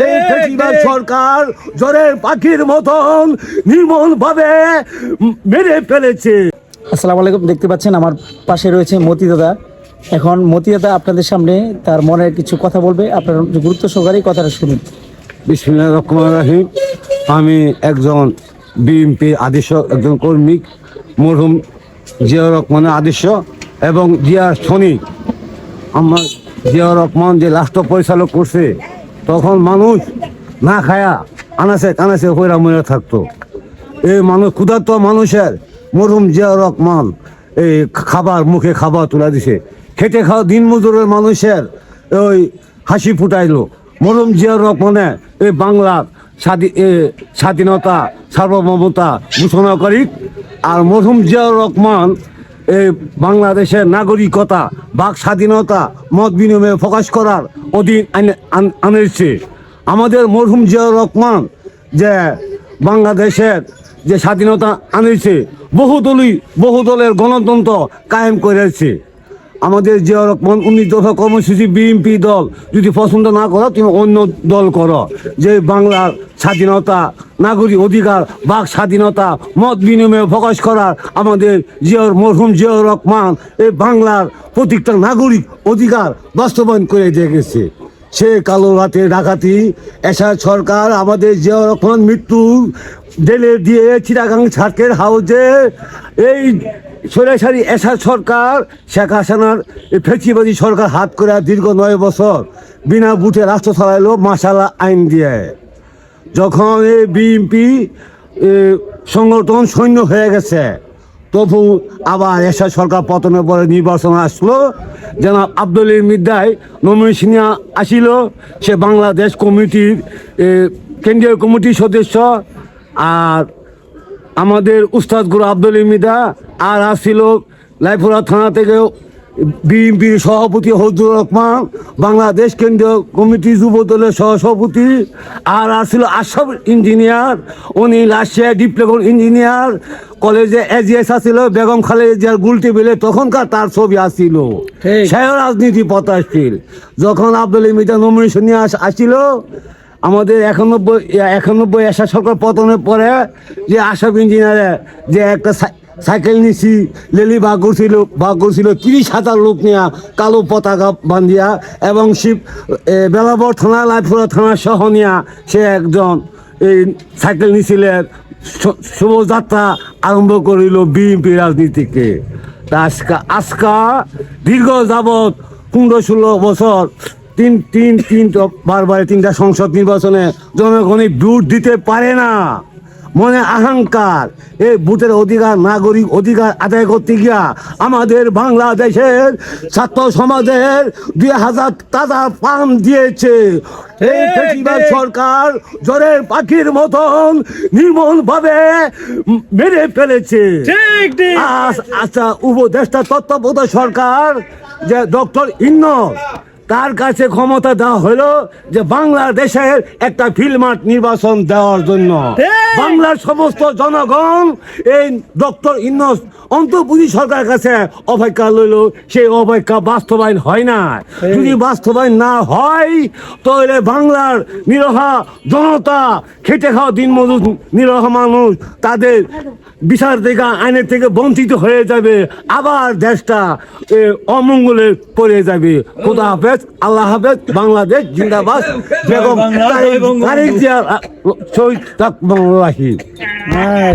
এই ফেসিবাদ সরকার জ্বরের পাখির মতন নির্মল ভাবে মেরে ফেলেছে। আসসালামু আলাইকুম দেখতে পাচ্ছেন আমার পাশে রয়েছে মতি দাদা। এখন মতি দাদা আপনাদের সামনে তার মনের কিছু কথা বলবে। আপনার গুরুত্ব সহকারে কথাটা শুনুন। বিসমিল্লাহ রহমান রাহিম। আমি একজন বিএনপি আদর্শ একজন কর্মী মরহুম জিয়া রহমানের আদর্শ এবং জিয়া শ্রমিক আমার জিয়া রহমান যে রাষ্ট্র পরিচালক করছে তখন মানুষ না খায়া আনাসে কানাসে হইরা মরে থাকতো। এই মানুষ ক্ষুধার্ত মানুষের মরহুম জিয়া রহমান এই খাবার মুখে খাবার তুলে দিছে। খেটে খাওয়া দিন মজুরের মানুষের ওই হাসি ফুটাইলো। মরহুম জিয়া রহমানে এই বাংলার স্বাধীনতা, সার্বভৌমতা ঘোষণা করি আর মরহুম জিয়া রহমান এই বাংলাদেশের নাগরিকতা, বাক স্বাধীনতা, মত বিনিময়ে প্রকাশ করার অধীন আনেছি আন- আনেছে আমাদের মরহুম জিয়া রহমান যে বাংলাদেশের যে স্বাধীনতা আনেছে বহুদলই বহুদলের গণতন্ত্র কায়েম করেছে। আমাদের জিয়া রহমান উনিশ দফা কর্মসূচি বিএনপি দল, যদি পছন্দ না করো, তুমি অন্য দল করো। যে বাংলার স্বাধীনতা, নাগরিক অধিকার, বাক স্বাধীনতা, মত বিনিময়ে প্রকাশ করার আমাদের জিয়ার মরহুম জিয়াউর রহমান এই বাংলার প্রত্যেকটা নাগরিক অধিকার বাস্তবায়ন করে দিয়ে গেছে। সে কালো রাতে ডাকাতি এসা সরকার আমাদের জিয়াউর রহমান মৃত্যু জেলে দিয়ে চিরাগাং ছাড়কের হাউজে এই সরাসরি এসা সরকার, শেখ হাসিনার এই ফেঁচিবাদী সরকার হাত করে দীর্ঘ নয় বছর বিনা বুটে রাষ্ট্র চালাইলো মাসালা আইন দিয়ে। যখন এই বিএনপি সংগঠন সৈন্য হয়ে গেছে তবু আবার এসা সরকার পতনের পরে নির্বাচন আসলো। জনাব আব্দুল মিদ্দাই নমিনেশন আসিল। সে বাংলাদেশ কমিটির কেন্দ্রীয় কমিটির সদস্য। আর আমাদের উস্তাদ গুরু আব্দুল ইমিদা আর আসছিল লাইফুরা থানা থেকে বিএনপির সভাপতি হজুর রহমান বাংলাদেশ কেন্দ্রীয় কমিটি যুব দলের সহসভাপতি আর আসছিল আশরাফ ইঞ্জিনিয়ার উনি রাশিয়া ডিপ্লোমা ইঞ্জিনিয়ার কলেজে এজিএস আসছিল বেগম খালেদিয়ার গুল টেবিলে তখনকার তার ছবি আসছিল। সে রাজনীতি পতাশীল যখন আব্দুল ইমিদা নমিনেশন নিয়ে আস- আসছিল আমাদের একানব্বই একানব্বই এসা সরকার পতনের পরে যে আশাফ ইঞ্জিনিয়ারে যে একটা সাইকেল নিছি লেলি বাঘ করছিল বাঘ করছিল তিরিশ হাজার লোক নিয়ে কালো পতাকা বান্ধিয়া এবং শিব বেলাবর থানা, লাইফুরা থানা সহ নিয়া সে একজন এই সাইকেল নিছিলেন শুভযাত্রা আরম্ভ করিল বিএনপি রাজনীতিকে। তা আজকা আজকা দীর্ঘ যাবৎ পনেরো ষোলো বছর তিন তিন তিন বারবারে তিনটা সংসদ নির্বাচনে জনগণই ভোট দিতে পারে না। মনে আহংকার এই ভোটের অধিকার নাগরিক অধিকার আদায় করতে গিয়া আমাদের বাংলাদেশের ছাত্র সমাজের দুই হাজার টাকা পাম দিয়েছে। এই সরকার জ্বরের পাখির মতন নির্মল ভাবে মেরে ফেলেছে। আচ্ছা উপদেষ্টা তত্ত্বাবধায়ক সরকার যে ডক্টর ইন্নর তার কাছে ক্ষমতা দেওয়া হলো যে বাংলাদেশের একটা ফিল্ড মার্ট নির্বাচন দেওয়ার জন্য। বাংলার সমস্ত জনগণ এই ডক্টর ইন্নস অন্তর্পুরি সরকারের কাছে অপেক্ষা লইল সেই অপেক্ষা বাস্তবায়ন হয় না। যদি বাস্তবায়ন না হয় তাহলে বাংলার নিরহা জনতা খেটে খাওয়া দিন মজুর নিরহ মানুষ তাদের বিচার থেকে আইনের থেকে বঞ্চিত হয়ে যাবে আবার দেশটা অমঙ্গলে পড়ে যাবে। খোদা হাফেজ আল্লাহ হাফেজ বাংলাদেশ জিন্দাবাদ। বেগম তারেক তারেক জিয়া শহীদ রাখি হ্যাঁ